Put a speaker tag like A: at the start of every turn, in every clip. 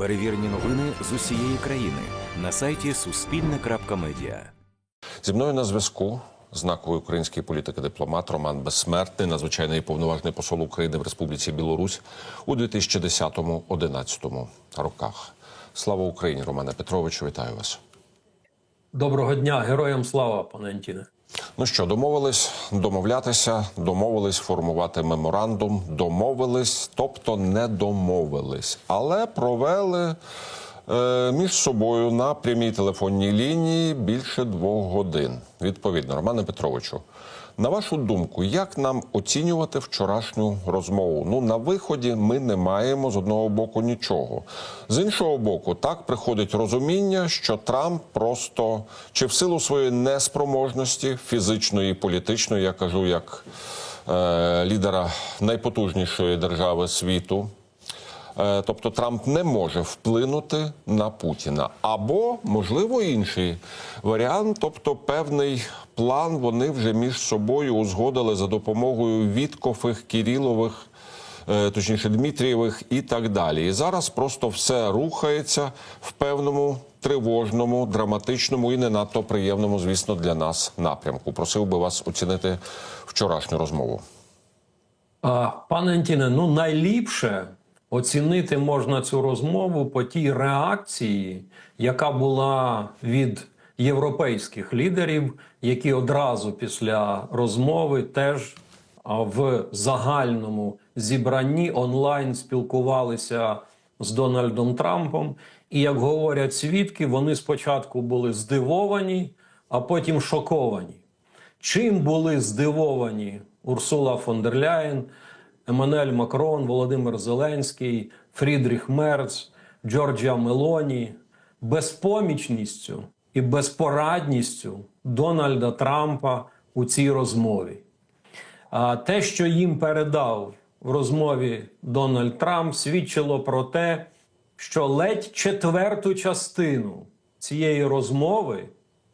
A: Перевірені новини з усієї країни на сайті Суспільне.Медіа.
B: Зі мною на зв'язку знаковий український політик і дипломат Роман Безсмертний, надзвичайний повноважний посол України в Республіці Білорусь у 2010-2011 роках. Слава Україні, Романе Петровичу, вітаю вас.
C: Доброго дня, героям слава, пане Антіне.
B: Ну що, домовились домовлятися, домовились формувати меморандум, домовились, тобто не домовились, але провели е, між собою на прямій телефонній лінії більше двох годин. Відповідно, Романе Петровичу, на вашу думку, як нам оцінювати вчорашню розмову? Ну на виході ми не маємо з одного боку нічого. З іншого боку, так приходить розуміння, що Трамп просто чи в силу своєї неспроможності фізичної і політичної, я кажу, як е, лідера найпотужнішої держави світу. Е, Тобто Трамп не може вплинути на Путіна. Або, можливо, інший варіант, тобто певний план вони вже між собою узгодили за допомогою Віткофих, Кірілових, е, точніше Дмитрієвих і так далі. І зараз просто все рухається в певному тривожному, драматичному і не надто приємному, звісно, для нас напрямку. Просив би вас оцінити вчорашню розмову.
C: Пане Антіне, ну найліпше оцінити можна цю розмову по тій реакції, яка була від європейських лідерів, які одразу після розмови теж в загальному зібранні онлайн спілкувалися з Дональдом Трампом. І як говорять свідки, вони спочатку були здивовані, а потім шоковані. Чим були здивовані Урсула фон дер Ляєн, Еммануель Макрон, Володимир Зеленський, Фрідріх Мерц, Джорджія Мелоні, безпомічністю і безпорадністю Дональда Трампа у цій розмові. А те, що їм передав в розмові Дональд Трамп, свідчило про те, що ледь четверту частину цієї розмови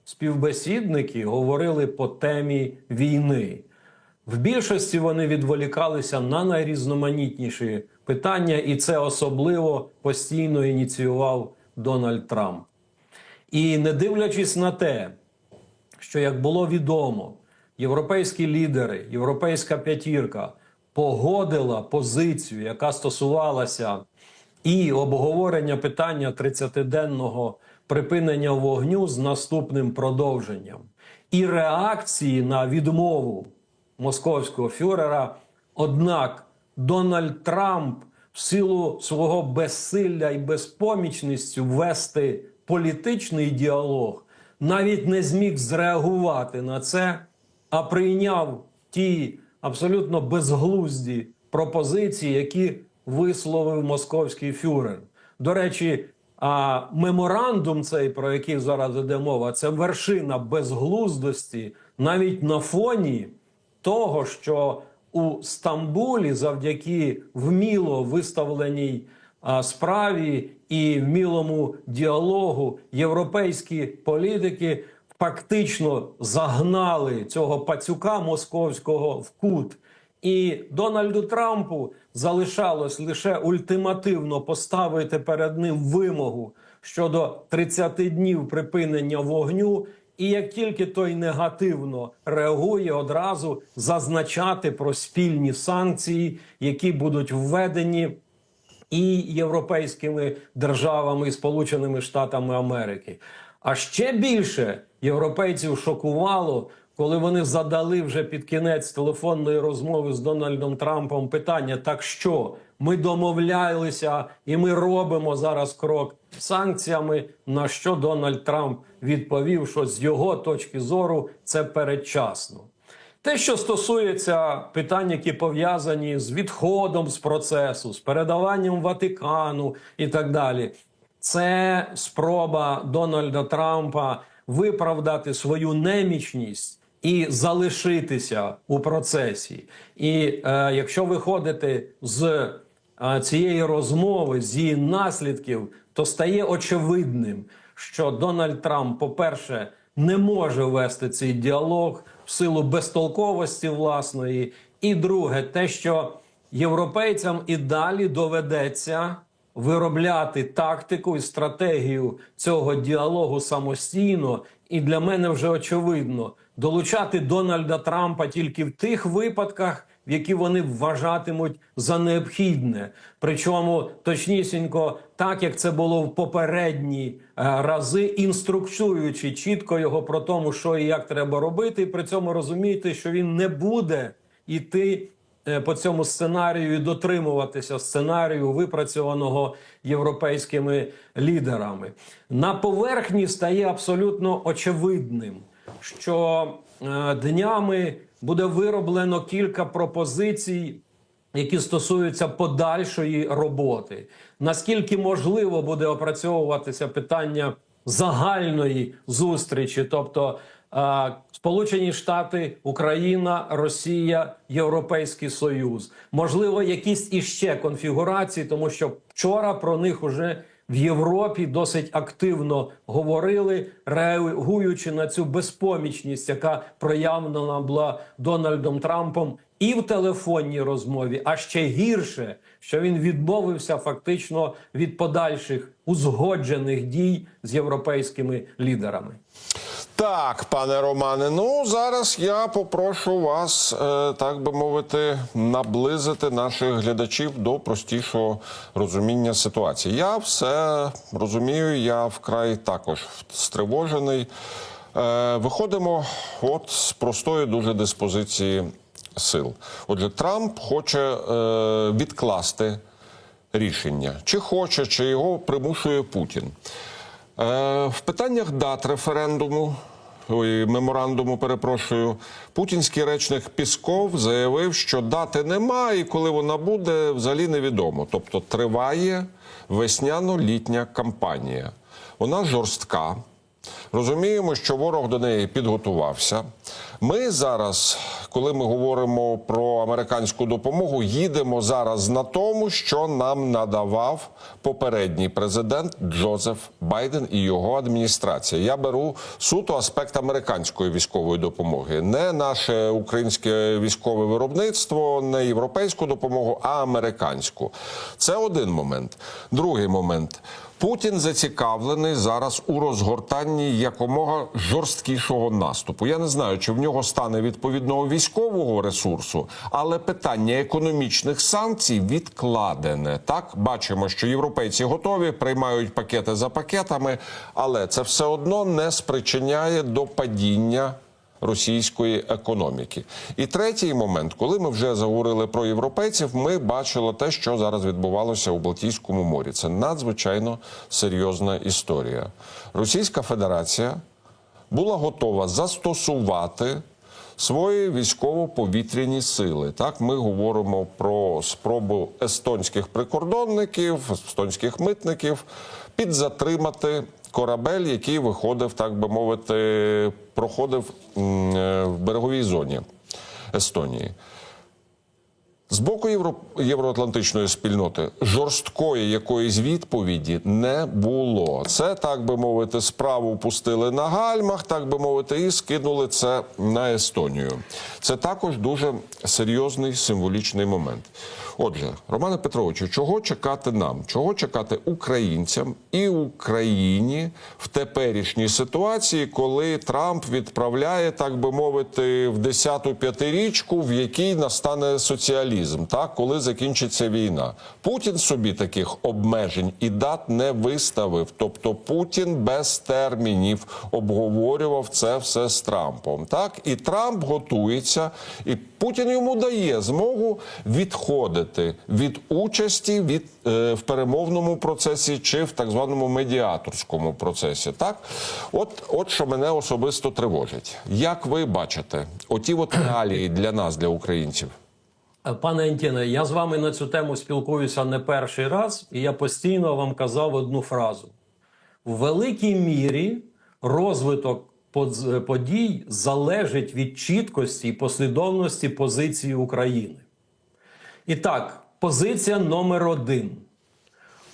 C: співбесідники говорили по темі війни. В більшості вони відволікалися на найрізноманітніші питання, і це особливо постійно ініціював Дональд Трамп. І не дивлячись на те, що як було відомо, європейські лідери, європейська п'ятірка погодила позицію, яка стосувалася і обговорення питання 30-денного припинення вогню з наступним продовженням, і реакції на відмову московського фюрера. Однак Дональд Трамп в силу свого безсилля і безпомічності вести політичний діалог навіть не зміг зреагувати на це, а прийняв ті абсолютно безглузді пропозиції, які висловив московський фюрер. До речі, а меморандум, цей про який зараз йде мова, це вершина безглуздості навіть на фоні того, що у Стамбулі завдяки вміло виставленій справі і вмілому діалогу європейські політики фактично загнали цього пацюка московського в кут. І Дональду Трампу залишалось лише ультимативно поставити перед ним вимогу щодо 30 днів припинення вогню. І як тільки той негативно реагує, одразу зазначати про спільні санкції, які будуть введені і європейськими державами, і Сполученими Штатами Америки. А ще більше європейців шокувало, коли вони задали вже під кінець телефонної розмови з Дональдом Трампом питання: так що ми домовлялися, і ми робимо зараз крок санкціями. На що Дональд Трамп відповів, що з його точки зору це передчасно. Те, що стосується питань, які пов'язані з відходом з процесу, з передаванням Ватикану і так далі, це спроба Дональда Трампа виправдати свою немічність і залишитися у процесі. І е, якщо виходити з цієї розмови, з її наслідків, то стає очевидним, що Дональд Трамп, по-перше, не може вести цей діалог в силу безтолковості власної. І друге, те, що європейцям і далі доведеться виробляти тактику і стратегію цього діалогу самостійно. І для мене вже очевидно долучати Дональда Трампа тільки в тих випадках, які вони вважатимуть за необхідне. Причому точнісінько, так як це було в попередні е, рази, інструктуючи чітко його про тому, що і як треба робити, і при цьому розумієте, що він не буде іти е, по цьому сценарію і дотримуватися сценарію, випрацьованого європейськими лідерами. На поверхні стає абсолютно очевидним, що е, днями буде вироблено кілька пропозицій. Які стосуються подальшої роботи, наскільки можливо буде опрацьовуватися питання загальної зустрічі, тобто е, Сполучені Штати, Україна, Росія, Європейський Союз, можливо, якісь іще конфігурації, тому що вчора про них уже в Європі досить активно говорили, реагуючи на цю безпомічність, яка проявлена була Дональдом Трампом і в телефонній розмові, а ще гірше, що він відмовився фактично від подальших узгоджених дій з європейськими лідерами.
B: Так, пане Романе, ну зараз я попрошу вас, е, так би мовити, наблизити наших глядачів до простішого розуміння ситуації. Я все розумію, я вкрай також стривожений. Е, Виходимо от з простої дуже диспозиції сил. Отже, Трамп хоче е, відкласти рішення, чи хоче, чи його примушує Путін. Е, В питаннях дат референдуму, ой, меморандуму, перепрошую, путінський речник Пісков заявив, що дати немає, і коли вона буде, взагалі невідомо. Тобто триває весняно-літня кампанія. Вона жорстка. Розуміємо, що ворог до неї підготувався. Ми зараз, коли ми говоримо про американську допомогу, їдемо зараз на тому, що нам надавав попередній президент Джозеф Байден і його адміністрація. Я беру суто аспект американської військової допомоги, не наше українське військове виробництво, не європейську допомогу, а американську. Це один момент. Другий момент. Путін зацікавлений зараз у розгортанні якомога жорсткішого наступу. Я не знаю, чи в нього стане відповідного військового ресурсу, але питання економічних санкцій відкладене. Так бачимо, що європейці готові, приймають пакети за пакетами, але це все одно не спричиняє до падіння російської економіки. І третій момент, коли ми вже заговорили про європейців, ми бачили те, що зараз відбувалося у Балтійському морі. Це надзвичайно серйозна історія. Російська Федерація була готова застосувати. Свої військово-повітряні сили. Так, ми говоримо про спробу естонських прикордонників, естонських митників підзатримати корабель, який виходив, так би мовити, проходив е, в береговій зоні Естонії. З боку Євро... євроатлантичної спільноти жорсткої якоїсь відповіді не було. Це так би мовити, справу пустили на гальмах, так би мовити, і скинули це на Естонію. Це також дуже серйозний символічний момент. Отже, Романе Петровичу, чого чекати нам? Чого чекати українцям і Україні в теперішній ситуації, коли Трамп відправляє, так би мовити, в 10-ту п'ятирічку, в якій настане соціалізм, так коли закінчиться війна? Путін собі таких обмежень і дат не виставив. Тобто Путін без термінів обговорював це все з Трампом. Так і Трамп готується, і Путін йому дає змогу відходити від участі від е, в перемовному процесі чи в так званому медіаторському процесі. Так, от, от що мене особисто тривожить. Як ви бачите, оті от реалії для нас, для українців?
C: Пане Антіне, я з вами на цю тему спілкуюся не перший раз, і я постійно вам казав одну фразу: в великій мірі розвиток подій залежить від чіткості і послідовності позиції України. І так, позиція номер один.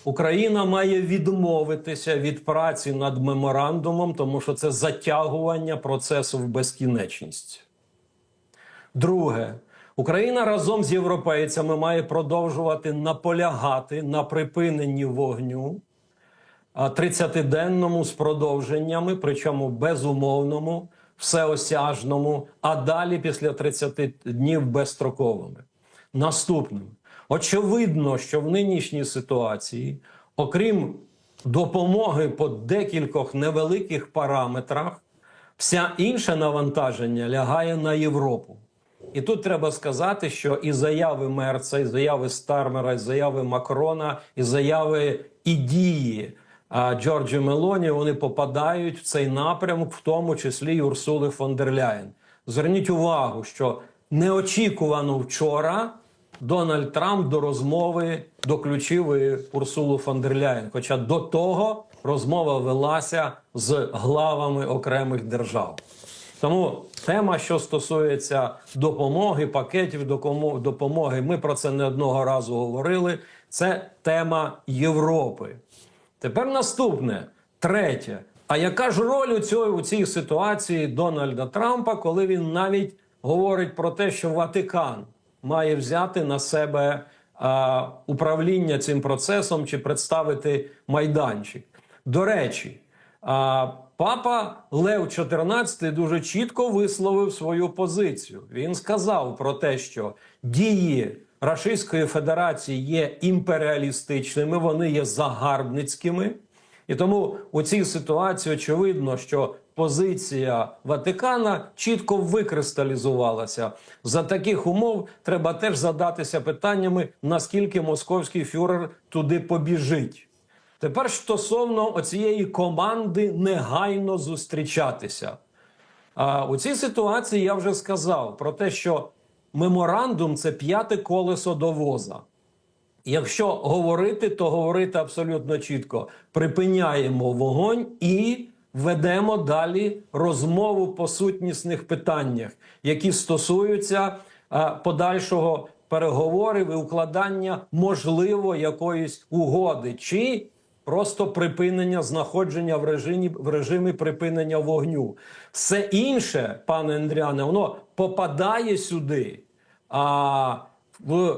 C: Україна має відмовитися від праці над меморандумом, тому що це затягування процесу в безкінечність. Друге, Україна разом з європейцями має продовжувати наполягати на припиненні вогню а, 30-денному з продовженнями, причому безумовному, всеосяжному, а далі після 30 днів безстроковими. Наступним. Очевидно, що в нинішній ситуації, окрім допомоги по декількох невеликих параметрах, вся інше навантаження лягає на Європу. І тут треба сказати, що і заяви Мерца, і заяви Стармера, і заяви Макрона, і заяви і дії Джорджі Мелоні вони попадають в цей напрямок, в тому числі й Урсули фон дер Ляєн. Зверніть увагу, що неочікувано вчора Дональд Трамп до розмови доключив і Урсулу фон. Хоча до того розмова велася з главами окремих держав. Тому тема, що стосується допомоги, пакетів допомоги, ми про це не одного разу говорили. Це тема Європи. Тепер наступне, третє. А яка ж роль у цій, у цій ситуації Дональда Трампа, коли він навіть говорить про те, що Ватикан має взяти на себе а, управління цим процесом чи представити майданчик? До речі, а, папа Лев XIV дуже чітко висловив свою позицію. Він сказав про те, що дії Російської Федерації є імперіалістичними, вони є загарбницькими. І тому у цій ситуації очевидно, що позиція Ватикана чітко викристалізувалася. За таких умов треба теж задатися питаннями, наскільки московський фюрер туди побіжить. Тепер стосовно оцієї команди негайно зустрічатися. А у цій ситуації я вже сказав про те, що меморандум це п'яте колесо до воза. Якщо говорити, то говорити абсолютно чітко: припиняємо вогонь і ведемо далі розмову по сутнісних питаннях, які стосуються а, подальшого переговорів і укладання можливо якоїсь угоди, чи просто припинення знаходження в режимі в режимі припинення вогню. Все інше, пане Андріане, воно попадає сюди. А в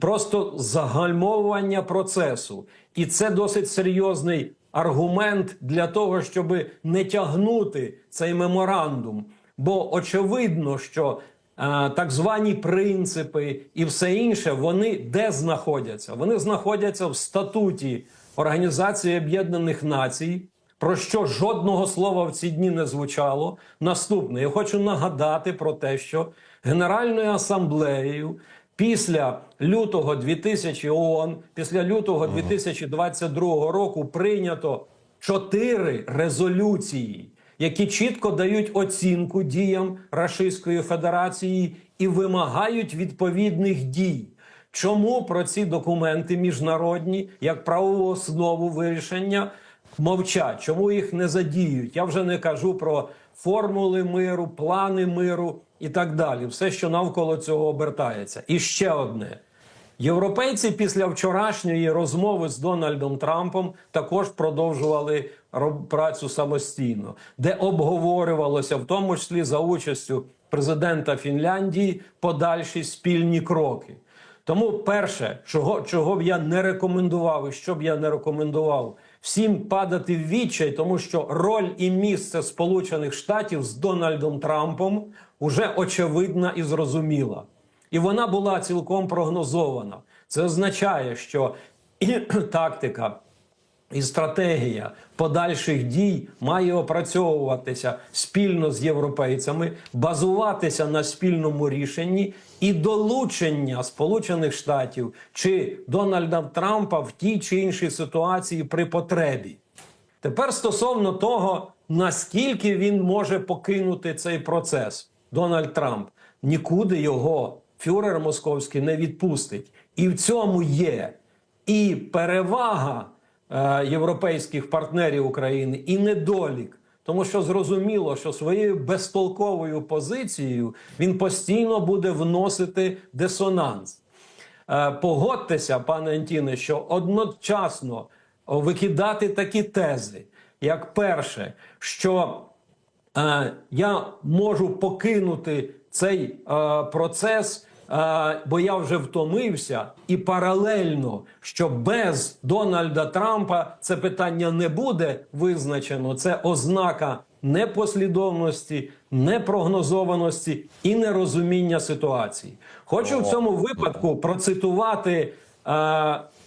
C: просто загальмовування процесу. І це досить серйозний аргумент для того, щоб не тягнути цей меморандум. Бо очевидно, що е, так звані принципи і все інше, вони де знаходяться? Вони знаходяться в статуті Організації Об'єднаних Націй. Про що жодного слова в ці дні не звучало. Наступне, я хочу нагадати про те, що Генеральною асамблеєю після лютого 2000 ООН, після лютого 2022 року прийнято чотири резолюції, які чітко дають оцінку діям Російської Федерації і вимагають відповідних дій. Чому про ці документи міжнародні як правову основу вирішення мовчать? Чому їх не задіють? Я вже не кажу про формули миру, плани миру і так далі. Все, що навколо цього обертається. І ще одне. Європейці після вчорашньої розмови з Дональдом Трампом також продовжували працю самостійно, де обговорювалося, в тому числі за участю президента Фінляндії, подальші спільні кроки. Тому, перше, чого, чого б я не рекомендував, і що б я не рекомендував, всім падати в відчай, тому що роль і місце Сполучених Штатів з Дональдом Трампом уже очевидна і зрозуміла. І вона була цілком прогнозована. Це означає, що і тактика і стратегія подальших дій має опрацьовуватися спільно з європейцями, базуватися на спільному рішенні і долучення Сполучених Штатів чи Дональда Трампа в тій чи іншій ситуації при потребі. Тепер стосовно того, наскільки він може покинути цей процес, Дональд Трамп нікуди його фюрер московський не відпустить. І в цьому є і перевага е, європейських партнерів України, і недолік. Тому що зрозуміло, що своєю безтолковою позицією він постійно буде вносити дисонанс. Е, Погодьтеся, пане Антіне, що одночасно викидати такі тези, як перше, що я можу покинути цей е, процес е, бо я вже втомився, і паралельно, що без Дональда Трампа це питання не буде визначено. Це ознака непослідовності, непрогнозованості і нерозуміння ситуації. Хочу в цьому випадку процитувати. е,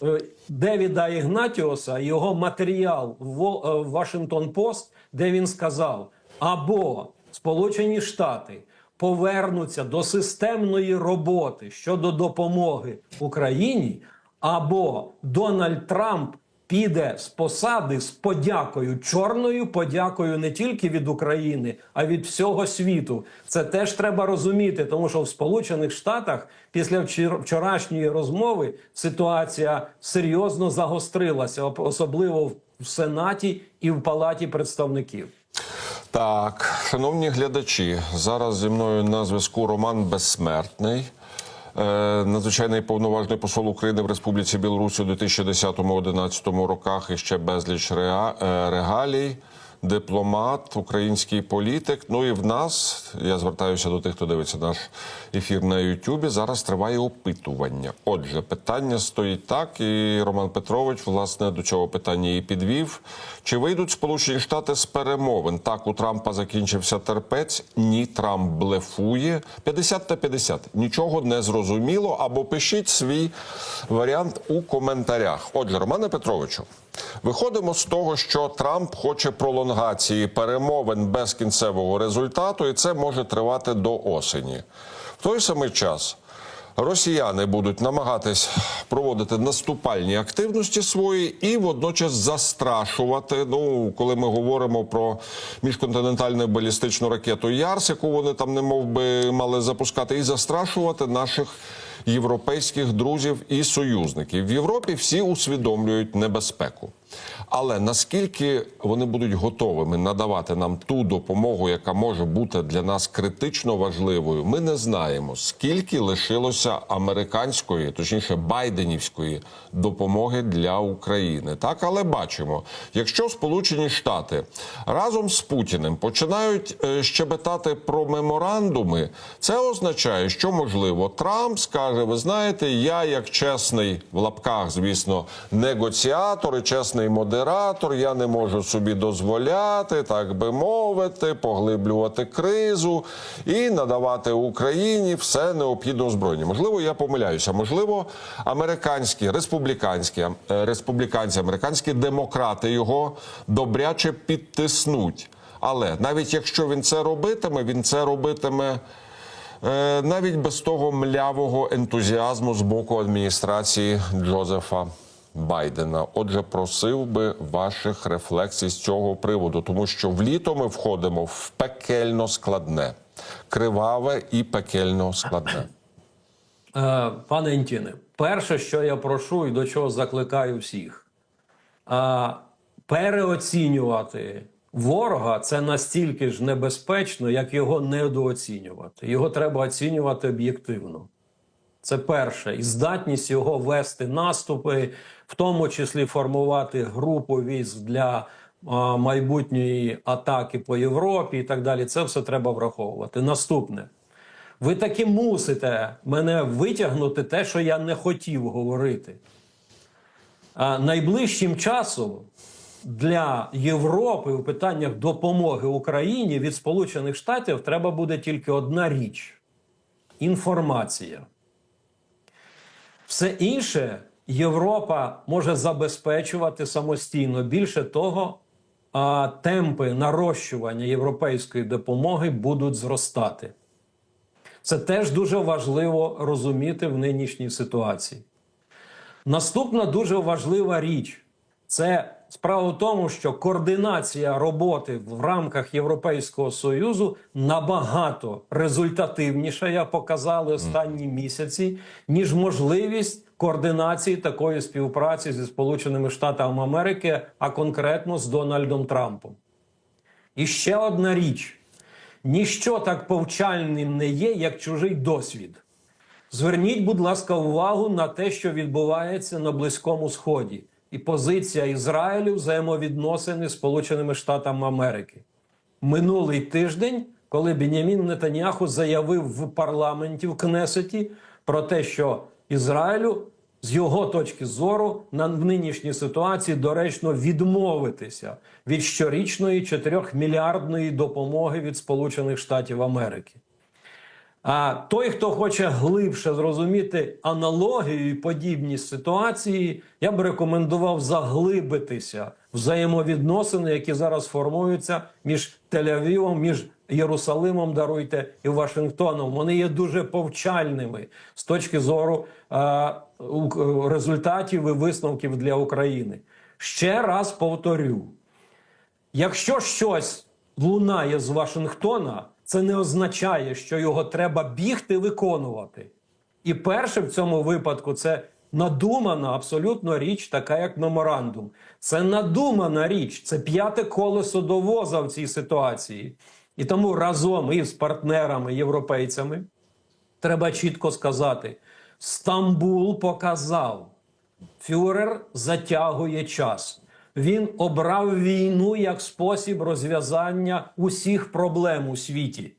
C: е, Девіда Ігнатіоса його матеріал е, в Вашингтон Пост, де він сказав: або Сполучені Штати повернуться до системної роботи щодо допомоги Україні, або Дональд Трамп піде з посади з подякою, чорною подякою не тільки від України, а від всього світу. Це теж треба розуміти, тому що в Сполучених Штатах після вчор- вчорашньої розмови ситуація серйозно загострилася, особливо в Сенаті і в Палаті представників.
B: Так, шановні глядачі, зараз зі мною на зв'язку Роман Безсмертний, е, надзвичайний повноважний посол України в Республіці Білорусь у 2010-2011 роках і ще безліч е, регалій. Дипломат, український політик. Ну і в нас я звертаюся до тих, хто дивиться наш ефір на Ютубі. Зараз триває опитування. Отже, питання стоїть так, і Роман Петрович власне до цього питання і підвів. Чи вийдуть Сполучені Штати з перемовин? Так, у Трампа закінчився терпець. Ні, Трамп блефує. 50 на 50. Нічого не зрозуміло. Або пишіть свій варіант у коментарях. Отже, Романе Петровичу. Виходимо з того, що Трамп хоче пролонгації перемовин без кінцевого результату, і це може тривати до осені. В той самий час росіяни будуть намагатись проводити наступальні активності свої і водночас застрашувати. Ну, коли ми говоримо про міжконтинентальну балістичну ракету Ярс, яку вони там не мов би мали запускати, і застрашувати наших європейських друзів і союзників. В Європі всі усвідомлюють небезпеку. Але наскільки вони будуть готовими надавати нам ту допомогу, яка може бути для нас критично важливою, ми не знаємо. Скільки лишилося американської, точніше байденівської допомоги для України. Так, але бачимо, якщо Сполучені Штати разом з Путіним починають е, щебетати про меморандуми, це означає, що можливо Трамп скаже: ви знаєте, я як чесний в лапках, звісно, негоціатор і чесний модератор, я не можу собі дозволяти, так би мовити, поглиблювати кризу і надавати Україні все необхідне озброєння. Можливо, я помиляюся. Можливо, американські республіканські е, республіканці, американські демократи його добряче підтиснуть. Але навіть якщо він це робитиме, він це робитиме. Е, навіть без того млявого ентузіазму з боку адміністрації Джозефа Байдена. Отже, просив би ваших рефлексій з цього приводу, тому що в літо ми входимо в пекельно складне, криваве і пекельно складне.
C: Е, Пане Ентіне, перше, що я прошу і до чого закликаю всіх, е, переоцінювати ворога це настільки ж небезпечно, як його недооцінювати. Його треба оцінювати об'єктивно. Це перше. І здатність його вести наступи, в тому числі формувати групу військ для а, майбутньої атаки по Європі і так далі. Це все треба враховувати. Наступне. Ви таки мусите мене витягнути те, що я не хотів говорити. А найближчим часом для Європи у питаннях допомоги Україні від Сполучених Штатів треба буде тільки одна річ інформація. Все інше Європа може забезпечувати самостійно. Більше того, а, темпи нарощування європейської допомоги будуть зростати. Це теж дуже важливо розуміти в нинішній ситуації. Наступна дуже важлива річ це справа в тому, що координація роботи в рамках Європейського союзу набагато результативніша, як показали останні місяці, ніж можливість координації такої співпраці зі Сполученими Штатами Америки, а конкретно з Дональдом Трампом. І ще одна річ: ніщо так повчальним не є, як чужий досвід. Зверніть, будь ласка, увагу на те, що відбувається на Близькому Сході, і позиція Ізраїлю взаємовідносини з Сполученими Штатами Америки. Минулий тиждень, коли Бенямін Нетаньяху заявив в парламенті в Кнесеті про те, що Ізраїлю з його точки зору на в нинішній ситуації доречно відмовитися від щорічної 4-мільярдної допомоги від Сполучених Штатів Америки. А той, хто хоче глибше зрозуміти аналогію і подібність ситуації, я б рекомендував заглибитися в взаємовідносини, які зараз формуються між Тель-Авівом, між Єрусалимом, даруйте, і Вашингтоном. Вони є дуже повчальними з точки зору е, результатів і висновків для України. Ще раз повторю: Якщо щось лунає з Вашингтона, це не означає, що його треба бігти виконувати. І перше в цьому випадку це надумана абсолютно річ, така як меморандум. Це надумана річ, це п'яте колесо до воза в цій ситуації. І тому разом із партнерами, європейцями, треба чітко сказати: Стамбул показав, Фюрер затягує час. Він обрав війну як спосіб розв'язання усіх проблем у світі,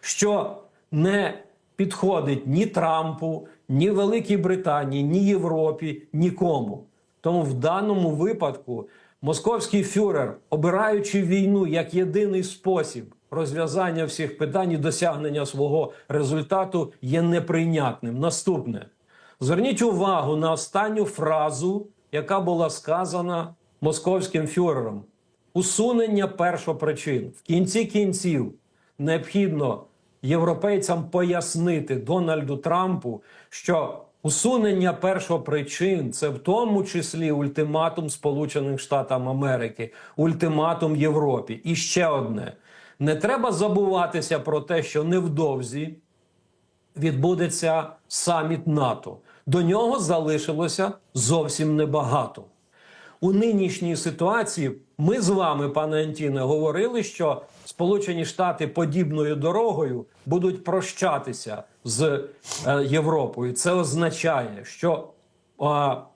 C: що не підходить ні Трампу, ні Великій Британії, ні Європі, нікому. Тому в даному випадку московський фюрер, обираючи війну як єдиний спосіб розв'язання всіх питань і досягнення свого результату, є неприйнятним. Наступне. Зверніть увагу на останню фразу, яка була сказана московським фюрером. Усунення першопричин. В кінці кінців необхідно європейцям пояснити Дональду Трампу, що усунення першопричин це в тому числі ультиматум Сполучених Штатів Америки, ультиматум Європі. І ще одне: не треба забуватися про те, що невдовзі відбудеться саміт НАТО. До нього залишилося зовсім небагато. У нинішній ситуації ми з вами, пане Антіне, говорили, що Сполучені Штати подібною дорогою будуть прощатися з е, Європою. Це означає, що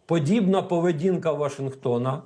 C: подібна поведінка Вашингтона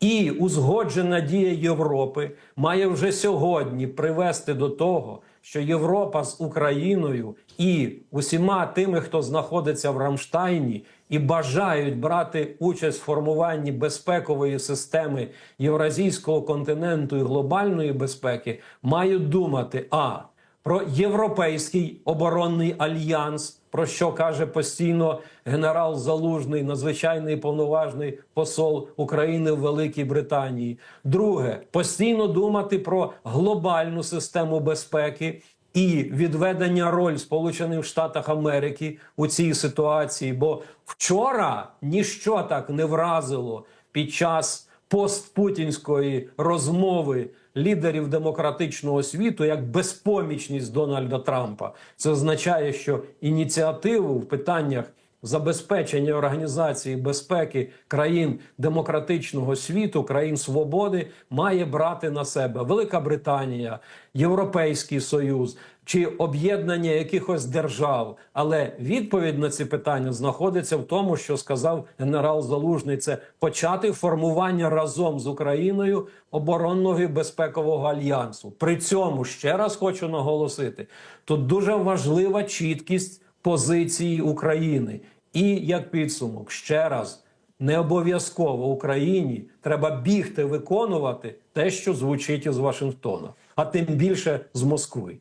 C: і узгоджена дія Європи має вже сьогодні привести до того, що Європа з Україною і усіма тими, хто знаходиться в Рамштайні і бажають брати участь в формуванні безпекової системи Євразійського континенту і глобальної безпеки, мають думати а про європейський оборонний альянс, про що каже постійно генерал Залужний, надзвичайний повноважний посол України в Великій Британії. Друге, постійно думати про глобальну систему безпеки. І відведення роль Сполучених Штатів Америки у цій ситуації, бо вчора ніщо так не вразило під час постпутінської розмови лідерів демократичного світу як безпомічність Дональда Трампа. Це означає, що ініціативу в питаннях забезпечення організації безпеки країн демократичного світу, країн свободи має брати на себе Велика Британія, Європейський Союз чи об'єднання якихось держав. Але відповідь на ці питання знаходиться в тому, що сказав генерал Залужний: це почати формування разом з Україною оборонного і безпекового альянсу. При цьому ще раз хочу наголосити: тут дуже важлива чіткість позиції України. І як підсумок, ще раз, не обов'язково Україні треба бігти виконувати те, що звучить із Вашингтона, а тим більше з Москви.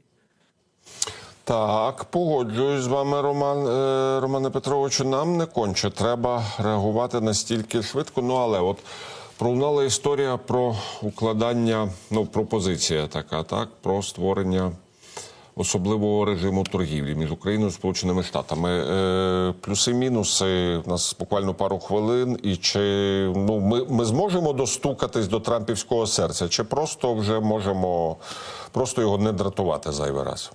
B: Так, погоджуюсь з вами, Роман е, Романе Петровичу. Нам не конче треба реагувати настільки швидко. Ну але от пролунала історія про укладання, ну пропозиція така, так, про створення особливого режиму торгівлі між Україною і Сполученими Штатами. Е, плюси-мінуси. У нас буквально пару хвилин. І чи ну ми, ми зможемо достукатись до трампівського серця, чи просто вже можемо просто його не дратувати зайвий раз?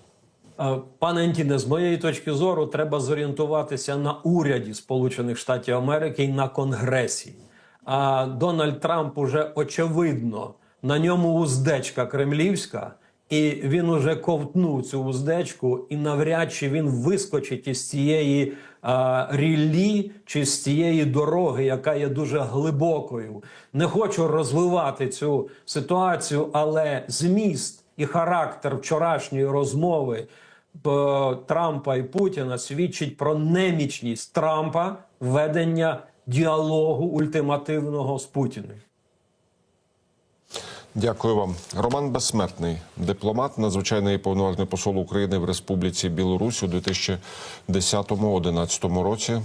C: Е, Пане Антіне, з моєї точки зору, треба зорієнтуватися на уряді Сполучених Штатів Америки і на Конгресі. А Дональд Трамп уже очевидно на ньому уздечка кремлівська, і він уже ковтнув цю уздечку, і навряд чи він вискочить із цієї а, ріллі чи з цієї дороги, яка є дуже глибокою. Не хочу розвивати цю ситуацію, але зміст і характер вчорашньої розмови е, Трампа і Путіна свідчить про немічність Трампа ведення діалогу ультимативного з Путіним.
B: Дякую вам. Роман Безсмертний, дипломат, надзвичайний повноважний посол України в Республіці Білорусь у 2010-2011 році.